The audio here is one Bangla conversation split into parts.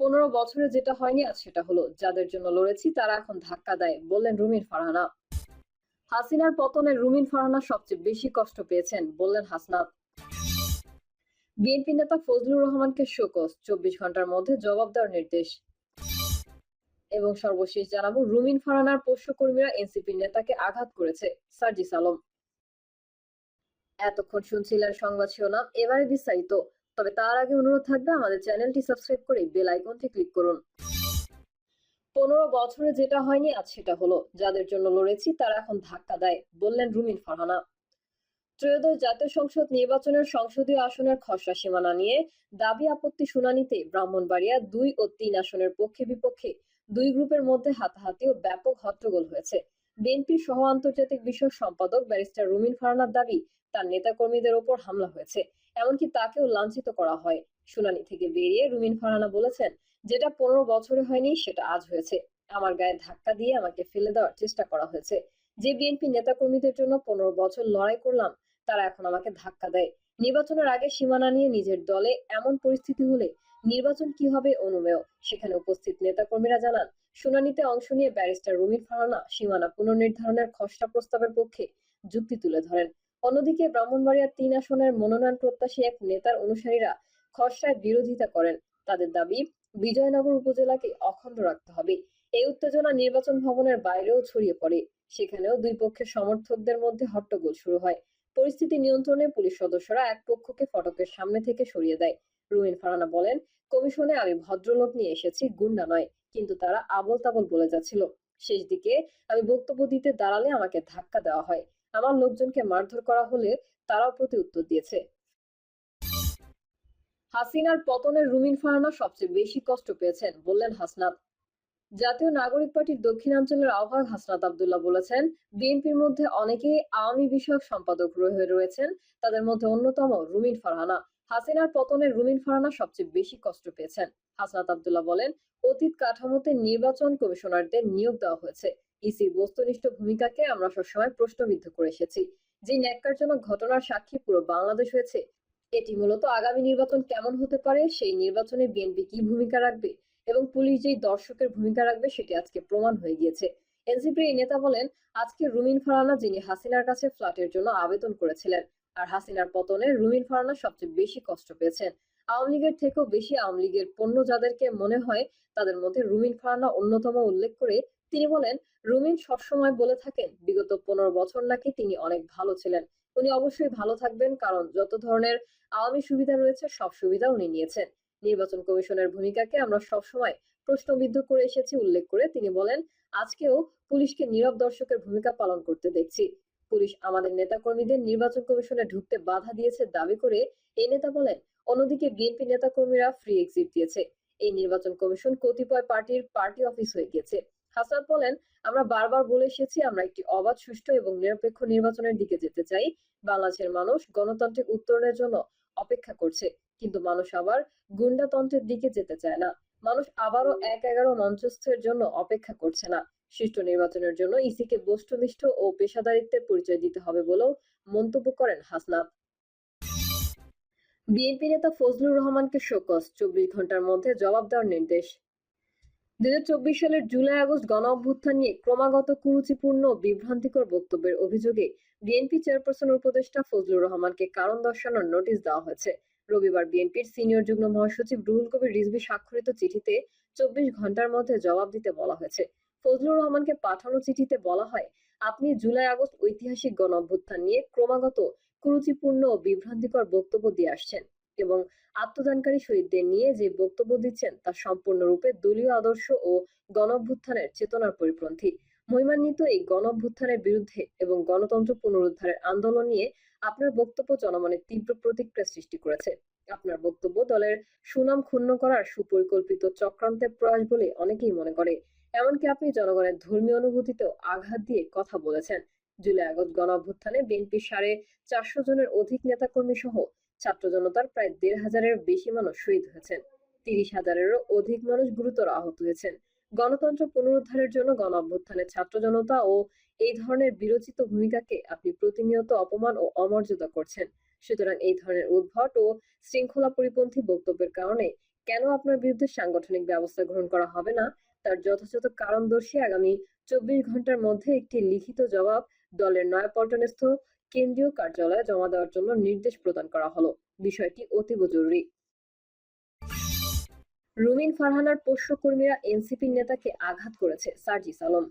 পনেরো বছরে যেটা হয়নি আজ সেটা হলো। যাদের জন্য লড়েছি, তারা এখন ধাক্কা দেয়, বললেন রুমিন ফারহানা। হাসিনার পতনে রুমিন ফারহানা সবচেয়ে বেশি কষ্ট পেয়েছেন, বললেন হাসনাত। বিএনপি নেতা ফজলুর রহমানকে শোকস চব্বিশ ঘণ্টার মধ্যে জবাব দেওয়ার নির্দেশ। এবং সর্বশেষ জানাব, রুমিন ফারহানার পোষ্যকর্মীরা এনসিপি নেতাকে আঘাত করেছে, সার্জিস আলম। এতক্ষণ শুনছিলেন সংবাদ শিরোনাম, এবারে বিস্তারিত। তবে তার আগে অনুরোধ থাকবে আমাদের চ্যানেলটি সাবস্ক্রাইব করে বেল আইকনটি ক্লিক করুন। পনেরো বছরে যেটা হয়নি, আজ সেটা হলো। যাদের জন্য লড়েছি, তারা এখন ধাক্কা দেয়, বললেন রুমিন ফারহানা। ত্রয়োদশ জাতীয় সংসদ নির্বাচনের সংসদীয় আসনের খসড়া সীমানা নিয়ে দাবি আপত্তি শুনানিতে ব্রাহ্মণবাড়িয়া দুই ও তিন আসনের পক্ষে বিপক্ষে দুই গ্রুপের মধ্যে হাতাহাতি ও ব্যাপক হট্টগোল হয়েছে। বিএনপির সহ আন্তর্জাতিক বিষয়ক সম্পাদক ব্যারিস্টার রুমিন ফারহানার দাবি, তার নেতাকর্মীদের ওপর হামলা হয়েছে। এমনকি তাকেও লাঞ্ছিত করা হয়। শুনানি থেকে বেরিয়ে রুমিন ফারহানা বলেছেন, যেটা পনেরো বছরে হয়নি, সেটা আজ হয়েছে। আমার গায়ে ধাক্কা দিয়ে আমাকে ফেলে দেওয়ার চেষ্টা করা হয়েছে। যে বিএনপি নেতাকর্মীদের জন্য পনেরো বছর লড়াই করলাম, তারা এখন আমাকে ধাক্কা দেয়। নির্বাচনের আগে সীমানা নিয়ে নিজের দলে এমন পরিস্থিতি হলে নির্বাচন কি হবে অনুমেয়? সেখানে উপস্থিত নেতাকর্মীরা জানান, শুনানিতে অংশ নিয়ে ব্যারিস্টার রুমিন ফারানা সীমানা পুনর্নির্ধারণের খসড়া প্রস্তাবের পক্ষে যুক্তি তুলে ধরেন। অন্যদিকে ব্রাহ্মণবাড়িয়া তিন আসনের মনোনয়ন প্রত্যাশী এক নেতার অনুসারীরা খসড়ায় বিরোধিতা করেন। তাদের দাবি, বিজয়নগর উপজেলাকে অখণ্ড রাখতে হবে। এই উত্তেজনা নির্বাচন ভবনের বাইরেও ছড়িয়ে পড়ে। সেখানেও দুই পক্ষের সমর্থকদের মধ্যে হট্টগোল শুরু হয়। পরিস্থিতি নিয়ন্ত্রণে পুলিশ সদস্যরা এক পক্ষকে ফটকের সামনে থেকে সরিয়ে দেয়। রুমিন ফারানা বলেন, কমিশনে আমি ভদ্রলোক নিয়ে এসেছি, গুন্ডা নয়, কিন্তু তারা আবল তাবল বলে যাচ্ছিল। শেষ দিকে আমি বক্তব্য দিতে দাঁড়ালে আমাকে ধাক্কা দেওয়া হয়। আমার লোকজনকে মারধর করা হলে তারাও প্রতি উত্তর দিয়েছে। হাসিনার পতনের রুমিন ফারানা সবচেয়ে বেশি কষ্ট পেয়েছেন বললেন হাসনাত। জাতীয় নাগরিক পার্টির দক্ষিণাঞ্চলের আহ্বায়ক হাসনাত আবদুল্লাহ বলেছেন, বিএনপির মধ্যে অনেকেই আওয়ামী বিষয়ক সম্পাদক হয়ে রয়েছেন, তাদের মধ্যে অন্যতম রুমিন ফারহানা হাসিনার পতনে রুমিন ফারহানা সবচেয়ে বেশি কষ্ট পেয়েছেন। হাসনাত আবদুল্লাহ বলেন, অতীত কাঠামোতে নির্বাচন কমিশনারদের নিয়োগ দেওয়া হয়েছে। ইসির বস্তুনিষ্ঠ ভূমিকাকে আমরা সবসময় প্রশ্নবিদ্ধ করে এসেছি, যে ন্যাক্কারজনক ঘটনার সাক্ষী পুরো বাংলাদেশ হয়েছে। এটি মূলত আগামী নির্বাচন কেমন হতে পারে, সেই নির্বাচনে বিএনপি কি ভূমিকা রাখবে এবং পুলিশ যেই দর্শকের ভূমিকা রাখবে সেটি আজকে প্রমাণ হয়ে গিয়েছে। এনসিপির এই নেতা বলেন, আজকে রুমিন ফারানা যিনি হাসিনার কাছে ফ্ল্যাটের জন্য আবেদন করেছিলেন, আর হাসিনার পতনে রুমিন ফারানা সবচেয়ে বেশি কষ্ট পেয়েছেন। আওয়ামী লীগের থেকেও বেশি আওয়ামী লীগের পণ্য যাদেরকে মনে হয়, তাদের মধ্যে রুমিন ফারানা অন্যতম উল্লেখ করে তিনি বলেন, রুমিন সবসময় বলে থাকেন, বিগত পনেরো বছর নাকি তিনি অনেক ভালো ছিলেন। উনি অবশ্যই ভালো থাকবেন, কারণ যত ধরনের আওয়ামী সুবিধা রয়েছে, সব সুবিধা উনি নিয়েছেন। নির্বাচন কমিশনের ভূমিকাকে আমরা সবসময় প্রশ্নবিদ্ধ করে এসেছি, উল্লেখ করে তিনি বলেন, আজকেও পুলিশকে নীরব দর্শকের ভূমিকা পালন করতে দেখছি। পুলিশ আমাদের নেতাকর্মীদের নির্বাচন কমিশনে ঢুকতে বাধা দিয়েছে দাবি করে এই নেতা বলেন, অন্যদিকে বিএনপি নেতাকর্মীরা ফ্রি এক্সিট দিয়েছে। এই নির্বাচন কমিশন কতিপয় পার্টির পার্টি অফিস হয়ে গেছে হাসান বলেন, আমরা বারবার বলে এসেছি, আমরা একটি অবাধ, সুষ্ঠু এবং নিরপেক্ষ নির্বাচনের দিকে যেতে চাই। বাংলাদেশের মানুষ গণতান্ত্রিক উত্তরণের জন্য অপেক্ষা করছে, কিন্তু মানুষ আবার গুন্ডাতন্ত্রের দিকে যেতে চায় না। মানুষ আবারও এক এগারো মঞ্চস্থের জন্য অপেক্ষা করছে না। সুষ্ঠু নির্বাচনের জন্য ইসিকে বস্তুনিষ্ঠ ও পেশাদারিত্বের পরিচয় দিতে হবে বলেও মন্তব্য করেন হাসনাত। বিএনপি নেতা ফজলুর রহমানকে শোকস চব্বিশ ঘণ্টার মধ্যে জবাব দেওয়ার নির্দেশ। দুই সালের জুলাই আগস্ট গণ অভ্যুত্থান নিয়ে ক্রমাগত কুরুচিপূর্ণ, বিভ্রান্তিকর বক্তব্যের অভিযোগে বিএনপি চেয়ারপারসন উপদেষ্টা ফজলুর রহমানকে কারণ দর্শানোর নোটিশ দেওয়া হয়েছে। রবিবার বিএনপির সিনিয়র যুগ্ম মহাসচিব রুহুল কবির রিজভি স্বাক্ষরিত চিঠিতে চব্বিশ ঘণ্টার মধ্যে জবাব দিতে বলা হয়েছে। ফজলুর রহমানকে পাঠানো চিঠিতে বলা হয়, আপনি জুলাই আগস্ট ঐতিহাসিক গণ অভ্যুত্থান নিয়ে ক্রমাগত কুরুচিপূর্ণ, বিভ্রান্তিকর বক্তব্য দিয়ে আসছেন। এবং আত্মদানকারী শহীদদের নিয়ে যে বক্তব্য দিচ্ছেন তা সম্পূর্ণরূপে দলীয় আদর্শ ও গণঅভ্যুত্থানের চেতনার পরিপন্থী। মহিমান্বিত এই গণঅভ্যুত্থানের বিরুদ্ধে এবং গণতন্ত্র পুনরুদ্ধারের আন্দোলন নিয়ে আপনার বক্তব্য জনমনে তীব্র প্রতিক্রিয়া সৃষ্টি করেছে। আপনার বক্তব্য দলের সুনাম ক্ষুণ্ণ করার সুপরিকল্পিত চক্রান্তের প্রয়াস বলে অনেকেই মনে করে। এমনকি আপনি জনগণের ধর্মীয় অনুভূতিতেও আঘাত দিয়ে কথা বলেছেন। জুলাই আগস্ট গণ অভ্যুত্থানে বিএনপির সাড়ে চারশো জনের অধিক নেতাকর্মী সহ ছাত্র জনতার প্রায় দেড় হাজারের বেশি মানুষ শহীদ হয়েছেন। তিরিশ হাজারেরও অধিক মানুষ গুরুতর আহত হয়েছেন। গণতন্ত্র পুনরুদ্ধারের জন্য গণ অভ্যুত্থানের ছাত্র জনতা ও এই ধরনের বিরোচিত ভূমিকাকে আপনি প্রতিনিয়ত অপমান ও অমর্যাদা করছেন। সুতরাং এই ধরনের উদ্ভট ও শৃঙ্খলা পরিপন্থী বক্তব্যের কারণে কেন আপনার বিরুদ্ধে সাংগঠনিক ব্যবস্থা গ্রহণ করা হবে না? তার যথাযথ কারণ দর্শিয়ে আগামী চব্বিশ ঘণ্টার মধ্যে একটি লিখিত জবাব দলের নয়াপল্টনস্থ কেন্দ্রীয় কার্যালয়ে জমা দেওয়ার জন্য নির্দেশ প্রদান করা হলো। বিষয়টি অতীব জরুরি। রুমিন ফারহানার পোষ্য কর্মীরা এনসিপির নেতাকে আঘাত করেছে, সার্জিস আলম।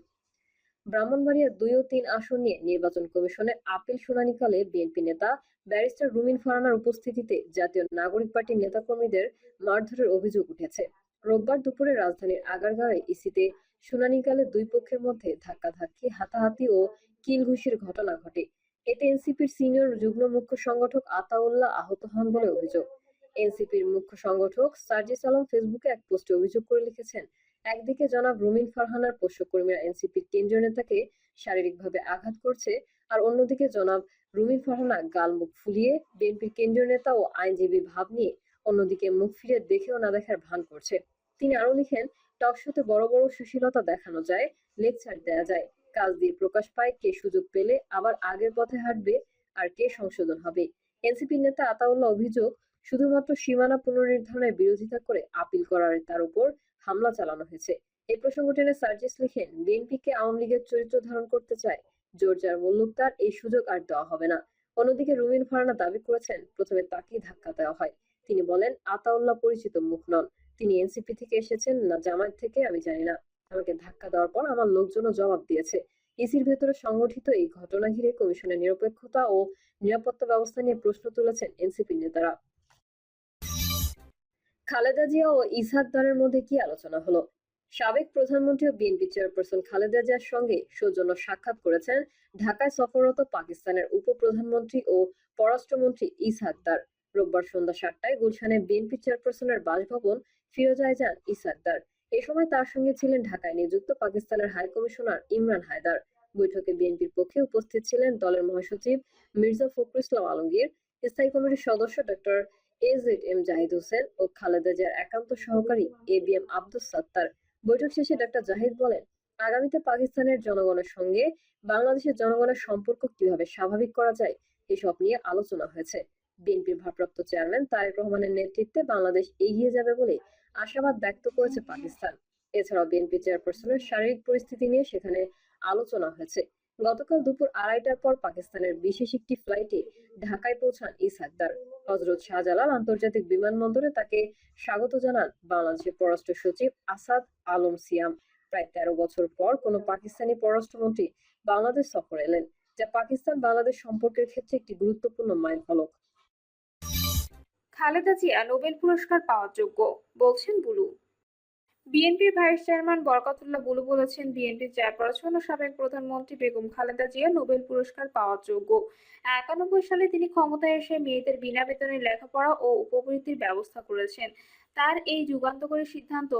ব্রাহ্মণবাড়িয়া দুই ও তিন আসন নিয়ে নির্বাচন কমিশনে আপিল শুনানিকালে বিএনপি নেতা ব্যারিস্টার রুমিন ফারহানার উপস্থিতিতে জাতীয় নাগরিক পার্টির নেতাকর্মীদের মারধরের অভিযোগ উঠেছে। রোববার দুপুরে রাজধানীর আগারগাঁওয়ে ইসিতে শুনানিকালে দুই পক্ষের মধ্যে ধাক্কাধাক্কি, হাতাহাতি ও কিলঘুষির ঘটনা ঘটে। এতে এনসিপির সিনিয়র যুগ্ম মুখ্য সংগঠক আতাউল্লাহ আহত হন বলে অভিযোগ। এনসিপির মুখ্য সংগঠক সার্জিস আলম ফেসবুকে এক পোস্টে অভিযোগ করে লিখেছেন, একদিকে জনাব রুমিন ফারহানার পোষ্যকর্মীরা এনসিপির কেন্দ্রীয় নেতাকে শারীরিকভাবে আঘাত করছে, আর অন্যদিকে জনাব রুমিন ফারহানা গাল মুখ ফুলিয়ে বিএনপির কেন্দ্রীয় নেতা ও আইনজীবী ভাব নিয়ে অন্যদিকে মুখ ফিরে দেখেও না দেখার ভান করছে। তিনি আরও লিখেন, টকশোতে বড় বড় সুশীলতা দেখানো যায়, লেকচার দেয়া যায়। কাজ দিয়ে প্রকাশ পায় কে সুযোগ পেলে, আবার আগের পথে হাঁটবে আর কে সংশোধন হবে। এনসিপির নেতা আতাউল্লাহ অভিযোগ, শুধুমাত্র সীমানা পুনর্নির্ধারণের বিরোধিতা করে আপিল করার তার উপর হামলা চালানো হয়েছে। এই প্রসঙ্গ টেনে সার্জিস লিখেন, বিএনপিকে আওয়ামী লীগের চরিত্র ধারণ করতে চায় জোরজার মল্লুকদার এই সুযোগ আর দেওয়া হবে না। অন্যদিকে রুমিন ফারানা দাবি করেছেন, প্রথমে তাকেই ধাক্কা দেওয়া হয়। তিনি বলেন, আতাউল্লাহ পরিচিত মুখ নন। তিনি এনসিপি থেকে এসেছেন না জামায়াত থেকে আমি জানি না। আমাকে ধাক্কা দেওয়ার পর আমার লোকজনও জবাব দিয়েছে। ইসির ভেতরে সংগঠিত এই ঘটনা ঘিরে কমিশনের নিরপেক্ষতা ও নিরাপত্তা ব্যবস্থা নিয়ে প্রশ্ন তুলেছেন এনসিপি নেতারা। খালেদা জিয়া ও ইসহাক দারের মধ্যে কি আলোচনা হলো? সাবেক প্রধানমন্ত্রী ও বিএনপি চেয়ারপারসন খালেদা জিয়ার সঙ্গে সৌজন্য সাক্ষাৎ করেছেন ঢাকায় সফররত পাকিস্তানের উপপ্রধানমন্ত্রী ও পররাষ্ট্রমন্ত্রী ইসহাক দার। রোববার সন্ধ্যা সাতটায় গুলশানে বিএনপি চেয়ারপারসনের বাসভবন ফিরোজায় যান ইসহাক দার। এ সময় তার সঙ্গে ছিলেন ঢাকায় নিযুক্ত পাকিস্তানের হাই কমিশনার ইমরান হায়দার। বৈঠকে বিএনপির পক্ষে উপস্থিত ছিলেন দলের মহাসচিব মির্জা ফখরুল ইসলাম আলমগীর, স্থায়ী কমিটির সদস্য ডক্টর এম জাহিদ হোসেন ও খালেদা জিয়ার একান্ত সহকারী এ বি এম সাত্তার। বৈঠক শেষে ডক্টর জাহিদ বলেন, আগামীতে পাকিস্তানের জনগণের সঙ্গে বাংলাদেশের জনগণের সম্পর্ক কীভাবে স্বাভাবিক করা যায় এসব নিয়ে আলোচনা হয়েছে। বিএনপির ভারপ্রাপ্ত চেয়ারম্যান তারেক রহমানের নেতৃত্বে বাংলাদেশ এগিয়ে যাবে বলে আশাবাদ ব্যক্ত করেছে পাকিস্তান। এছাড়াও বিএনপি চেয়ারপারসনের শারীরিক পরিস্থিতি নিয়ে সেখানে আলোচনা হয়েছে। গতকাল দুপুর আড়াইটার পর পাকিস্তানের বিশেষ একটি ফ্লাইটে ঢাকায় পৌঁছান ইসহাকদার হজরত শাহজালাল আন্তর্জাতিক বিমানবন্দরে তাকে স্বাগত জানান বাংলাদেশের পররাষ্ট্র সচিব আসাদ আলম সিয়াম। প্রায় তেরো বছর পর কোনো পাকিস্তানি পররাষ্ট্রমন্ত্রী বাংলাদেশ সফর এলেন, যা পাকিস্তান বাংলাদেশ সম্পর্কের ক্ষেত্রে একটি গুরুত্বপূর্ণ মাইলফলক। খালেদা জিয়া নোবেল পুরস্কার পাওয়ার যোগ্য, বলছেন বুলু। বিএনপির ভাইস চেয়ারম্যান বরকতুল্লাহ বুলু বলেছেন, বিএনপির চেয়ারপারসন ও সাবেক প্রধানমন্ত্রী বেগম খালেদা জিয়া নোবেল পুরস্কার পাওয়ার যোগ্য। একানব্বই সালে তিনি ক্ষমতায় এসে মেয়েদের বিনা বেতনে লেখাপড়া ও উপবৃত্তির ব্যবস্থা করেছেন। তার এই যুগান্তকারী সিদ্ধান্ত